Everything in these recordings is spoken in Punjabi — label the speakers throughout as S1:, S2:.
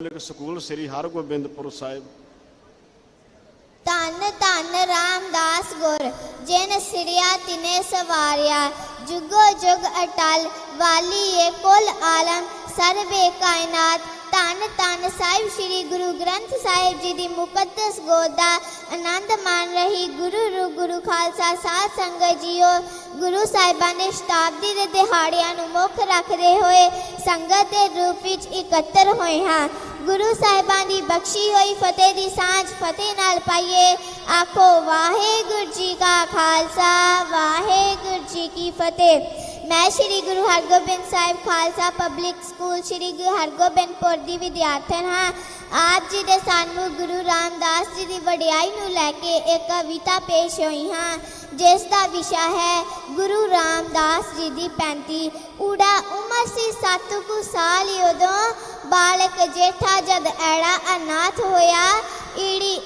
S1: ਇੱਕ ਸਕੂਲ ਸ੍ਰੀ ਹਰਗੋਬਿੰਦਪੁਰ ਸਾਹਿਬ
S2: ਧੰਨ ਧੰਨ ਰਾਮਦਾਸ ਗੁਰ, ਜਿਨ ਸਿਰਿਆ ਤਿਨੇ ਸਵਾਰਿਆ। ਜੁਗੋ ਜੁਗ ਅਟਲ ਵਾਲੀ ਏ ਕੁਲ ਆਲਮ, ਸਰਵੇ ਕਾਇਨਾਤ। ਧੰਨ ਧੰਨ ਸਾਹਿਬ ਸ੍ਰੀ ਗੁਰੂ ਗ੍ਰੰਥ ਸਾਹਿਬ ਜੀ ਦੀ ਮੁਕੱਦਸ ਗੋਦ। ਆਨੰਦ ਮਾਣ ਰਹੀ ਗੁਰੂ ਰੂ, ਗੁਰੂ ਖਾਲਸਾ ਸਾਧ ਸੰਗਤ ਜੀਓ। ਗੁਰੂ ਸਾਹਿਬਾਨ ਦੇ ਸ਼ਤਾਬਦੀ ਦੇ ਦਿਹਾੜਿਆਂ ਨੂੰ ਮੁੱਖ ਰੱਖਦੇ ਹੋਏ ਸੰਗਤ ਦੇ ਰੂਪ ਵਿੱਚ ਇਕੱਤਰ ਹੋਏ ਹਾਂ। ਗੁਰੂ ਸਾਹਿਬਾਂ ਦੀ ਬਖਸ਼ੀ ਹੋਈ ਫਤਿਹ ਦੀ ਸਾਂਝ ਫਤਿਹ ਨਾਲ ਪਾਈਏ। ਆਖੋ, ਵਾਹਿਗੁਰੂ ਜੀ ਕਾ ਖਾਲਸਾ, ਵਾਹਿਗੁਰੂ ਜੀ ਕੀ ਫਤਿਹ। ਮੈਂ ਸ਼੍ਰੀ ਗੁਰੂ ਹਰਗੋਬਿੰਦ ਸਾਹਿਬ ਖਾਲਸਾ ਪਬਲਿਕ ਸਕੂਲ, ਸ਼੍ਰੀ ਗੁਰੂ ਹਰਗੋਬਿੰਦਪੁਰ ਦੀ ਵਿਦਿਆਰਥਣ ਹਾਂ। ਆਪ ਜੀ ਦੇ ਸਾਨੂੰ ਗੁਰੂ ਰਾਮਦਾਸ ਜੀ ਦੀ ਵਡਿਆਈ ਨੂੰ ਲੈ ਕੇ ਇੱਕ ਕਵਿਤਾ ਪੇਸ਼ ਹੋਈ ਹਾਂ, ਜਿਸ ਦਾ ਵਿਸ਼ਾ ਹੈ ਗੁਰੂ ਰਾਮਦਾਸ ਜੀ ਦੀ ਪੈਂਤੀ। ਉੜਾ ਉਮਰ ਸੀ ਸੱਤ ਕੁ ਸਾਲ ਹੀ ਉਦੋਂ, ਬਾਲਕ ਜੇਠਾ ਜਦ ਐੜਾ ਅਨਾਥ ਹੋਇਆ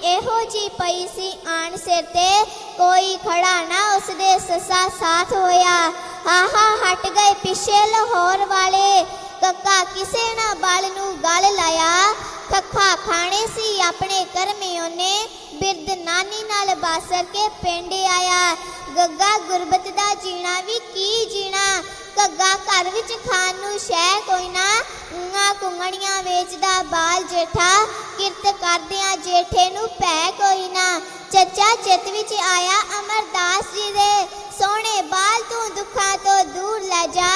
S2: ਇਹੋ ਜੀ ਪਈ ਸੀ ਆਣ ਸਿਰ ਤੇ, ਕੋਈ ਖੜਾ ਨਾ ਉਸਦੇ ਸੱਸਾ ਸਾਥ ਹੋਇਆ। ਆਹਾ, ਹਟ ਗਏ ਪਿੱਛੇ ਲਾਹੌਰ ਵਾਲੇ। ਕੱਕਾ ਕਿਸੇ ਨਾ ਬਲ ਨੂੰ ਗਲ ਲਾਇਆ। ਖੱਖਾ ਖਾਣੇ ਸੀ ਆਪਣੇ ਕਰਮੇ ਉਹਨੇ। ਬਿਰਦ ਨਾਨੀ ਨਾਲ ਬਾਸਰ ਕੇ ਪਿੰਡ ਆਇਆ। ਗੱਗਾ ਗੁਰਬਤ ਦਾ ਜੀਣਾ ਵੀ ਕੀ ਜੀਣਾ। ਕੱਗਾ ਘਰ ਵਿੱਚ ਖਾਣ ਨੂੰ ਕੋਈ ਨਾ ਉਂਗਾ ਕੁੰਗਣੀਆਂ ਵੇਚਦਾ ਬਾਲ ਜੇਠਾ, ਕਿਰਤ ਕਰਦਿਆਂ ਜੇਠੇ ਨੂੰ ਭੈ ਕੋਈ ਨਾ। ਚੱਚਾ ਚਿੱਤ ਵਿੱਚ ਆਇਆ ਅਮਰਦਾਸ ਜੀ ਦੇ, ਸੋਹਣੇ ਬਾਲ ਤੂੰ ਦੁੱਖਾਂ ਤੋਂ ਦੂਰ ਲੈ ਜਾ।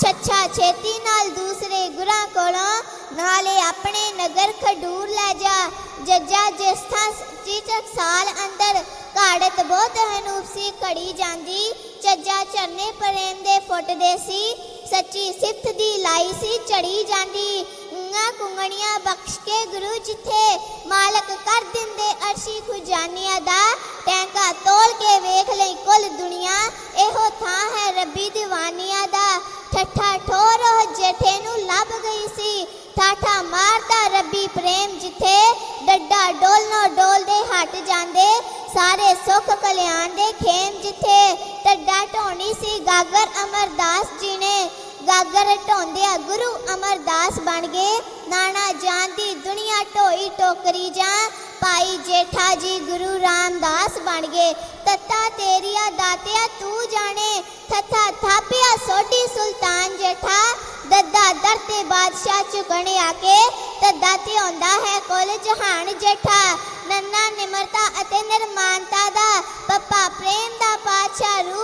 S2: ਛੱਛਾ ਛੇਤੀ ਨਾਲ ਦੂਸਰੇ ਗੁਰਾਂ ਕੋਲੋਂ, ਨਾਲੇ ਆਪਣੇ ਨਗਰ ਖਡੂਰ ਲੈ ਜਾ। ਜੱਜਾ ਜਿਸ ਥਾਂ ਚੀਚਕ ਸਾਲ ਅੰਦਰ, ਘਾੜਤ ਬਹੁਤ ਹਨੂਪ ਸੀ ਘੜੀ ਜਾਂਦੀ। ਚੱਜਾ ਚਰਨੇ ਪ੍ਰੇਮ ਫੁੱਟਦੇ ਸੀ। ਸੱਚੀ ਸਿਫਤ ਦੀ ਲਾਈ ਸੀ, ਚੜੀ ਜਾਂਦੀ। ਉਂਗਾ ਕੁੰਗਣੀਆਂ ਬਖਸ਼ ਕੇ ਗੁਰੂ ਜਿੱਥੇ ਮਾਲਕ ਕਰ ਦਿੰਦੇ, ਅਰਸ਼ੀ ਖੁਜਾਨੀਆਂ ਦਾ। ਟੈਂਕਾ ਤੋਲ ਕੇ ਵੇਖ ਲਈ ਕੁੱਲ ਦੁਨੀਆ, ਇਹੋ ਥਾਂ ਹੈ ਰੱਬੀ ਦੀਵਾਨੀਆਂ ਦਾ। ਠੱਠਾ ਠੋਰ ਉਹ ਜੇਠੇ ਨੂੰ ਲੱਭ ਗਈ ਸੀ। ਠਾਠਾ ਮਾਰਦਾ ਰੱਬੀ ਪ੍ਰੇਮ ਜਿੱਥੇ, ਡੱਡਾ ਡੋਲਨੋ ਡੋਲਦੇ ਹਟ ਜਾਂਦੇ। ਸਾਰੇ ਸੁੱਖ ਕਲਿਆਣ ਦੇ ਖੇਮ ਜਿੱਥੇ ਟੱਡਾ ਢੋਣੀ ਸੀ ਗਾਗਰ ਅਮਰਦਾਸ ਜੀ ਨੇ। ਗਾਗਰ ਢੋਂਦਿਆ ਗੁਰੂ ਅਮਰਦਾਸ ਬਣ ਗਏ। ਨਾਣਾ ਜਾਂਦੀ ਦੁਨੀਆ ਢੋਈ ਟੋਕਰੀ ਜਾਂ ਭਾਈ ਜੇਠਾ ਜੀ ਗੁਰੂ ਰਾਮਦਾਸ ਬਣ ਗਏ। ਤੱਤਾ ਤੇਰੀਆ ਦਾਤਿਆ ਤੂੰ ਜਾਣੇ। ਥੱਥਾ ਥਾਪਿਆ ਸੋਢੀ ਸੁਲਤਾਨ ਜੇਠਾ। ਦੱਦਾ ਦਰ ਤੇ ਬਾਦਸ਼ਾਹ ਝੁਕਣੇ ਆ ਕੇ ਤੱਦਾ ਤੇ ਆਉਂਦਾ ਹੈ ਕੁਲ ਜਹਾਨ ਜੇਠਾ। ਨੰਨਾ ਨਿਮਰਤਾ ਅਤੇ ਨਿਰਮਾਨਤਾ ਦਾ। ਪੱਪਾ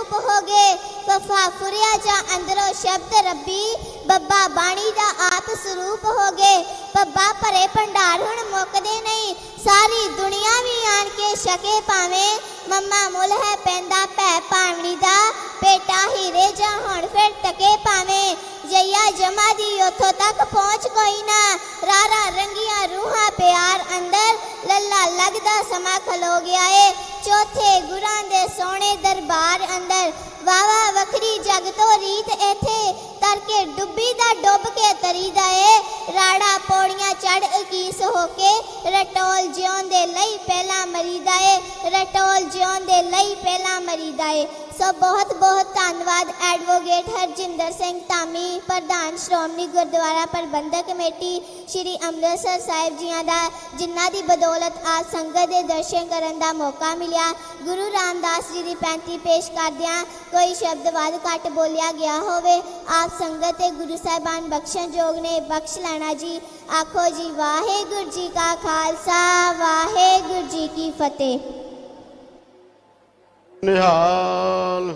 S2: ਪਾਤਸ਼ਾਹ ਹੋ ਗਏ। ਫਫਾ ਫੁਰਿਆ ਜਾਂ ਅੰਦਰੋਂ ਸ਼ਬਦ ਰੱਬੀ, ਬੱਬਾ ਬਾਣੀ ਦਾ ਆਪ ਸਰੂਪ ਹੋ ਗਏ। ਪੱਬਾ ਭਰੇ ਭੰਡਾਰ ਹੁਣ ਮੁੱਕਦੇ ਨਹੀਂ। ਸਾਰੀ ਦੁਨੀਆ ਵੀ ਆਣ ਕੇ ਛਕੇ ਪਾਵੇਂ ਮੰਮਾ ਮੁੱਲ ਹੈ ਪੈਂਦਾ ਭੈ ਪਾਵਣੀ ਦਾ। ਬੇਟਾ ਹੀਰੇ ਜਾਂ ਹੁਣ ਫਿਰ ਟਕੇ ਪਾਵੇਂ ਜਈਆ ਜਮਾ ਦੀ ਉਥੋਂ ਤੱਕ ਪਹੁੰਚ ਕੋਈ ਨਾ। ਰਾਰਾ ਰੰਗੀਆਂ ਰੂਹਾਂ ਪਿਆਰ ਅੰਦਰ। ਲੱਲਾ ਲੱਗਦਾ ਸਮਾ ਖਲੋ ਗਿਆ ਏ। ਚੌਥੇ ਗੁਰਾਂ ਦੇ ਸੋਹਣੇ ਦਰਬਾਰ ਅੰਦਰ। ਵਾਵਾ ਵੱਖਰੀ ਜਗ ਤੋਂ ਰੀਤ ਇਥੇ ਤਰ ਕੇ ਡੁੱਬੀ ਦਾ ਡੁੱਬ ਕੇ ਤਰੀ ਦਾ ਏ। ਰਾੜਾ ਪੌੜੀਆਂ ਚੜ ਅਕੀਸ ਹੋ ਕੇ ਰਟੋਲ ਜਿਉਣ ਦੇ ਲਈ ਪਹਿਲਾਂ ਮਰੀਦਾ ਏ। ਰਟੋਲ ਜਿਉਣ ਦੇ ਲਈ ਪਹਿਲਾਂ ਮਰੀਦਾ ਏ। ਸੋ ਬਹੁਤ ਬਹੁਤ ਧੰਨਵਾਦ ਐਡਵੋਕੇਟ ਹਰਜਿੰਦਰ ਸਿੰਘ ਧਾਮੀ, ਪ੍ਰਧਾਨ ਸ਼੍ਰੋਮਣੀ ਗੁਰਦੁਆਰਾ ਪ੍ਰਬੰਧਕ ਕਮੇਟੀ, ਸ਼੍ਰੀ ਅੰਮ੍ਰਿਤਸਰ ਸਾਹਿਬ ਜੀਆਂ ਦਾ, ਜਿਨ੍ਹਾਂ ਦੀ ਬਦੌਲਤ ਆਜ ਸੰਗਤ ਦੇ ਦਰਸ਼ਨ ਕਰਨ ਦਾ ਮੌਕਾ ਮਿਲਿਆ। ਗੁਰੂ ਰਾਮਦਾਸ ਜੀ ਦੀ 35 ਪੇਸ਼ ਕਰਦਿਆਂ ਕੋਈ ਸ਼ਬਦ ਵੱਧ ਘੱਟ ਬੋਲਿਆ ਗਿਆ ਹੋਵੇ, ਆਪ ਸੰਗਤ ਤੇ ਗੁਰੂ ਸਾਹਿਬਾਨ ਬਖਸ਼ਣ ਯੋਗ ਨੇ ਬਖਸ਼ ਲੈਣਾ ਜੀ। ਆਖੋ ਜੀ, ਵਾਹਿਗੁਰੂ ਜੀ ਕਾ ਖਾਲਸਾ, ਵਾਹਿਗੁਰੂ ਜੀ ਕੀ ਫਤਿਹ।
S1: ਨਿਹਾਲ।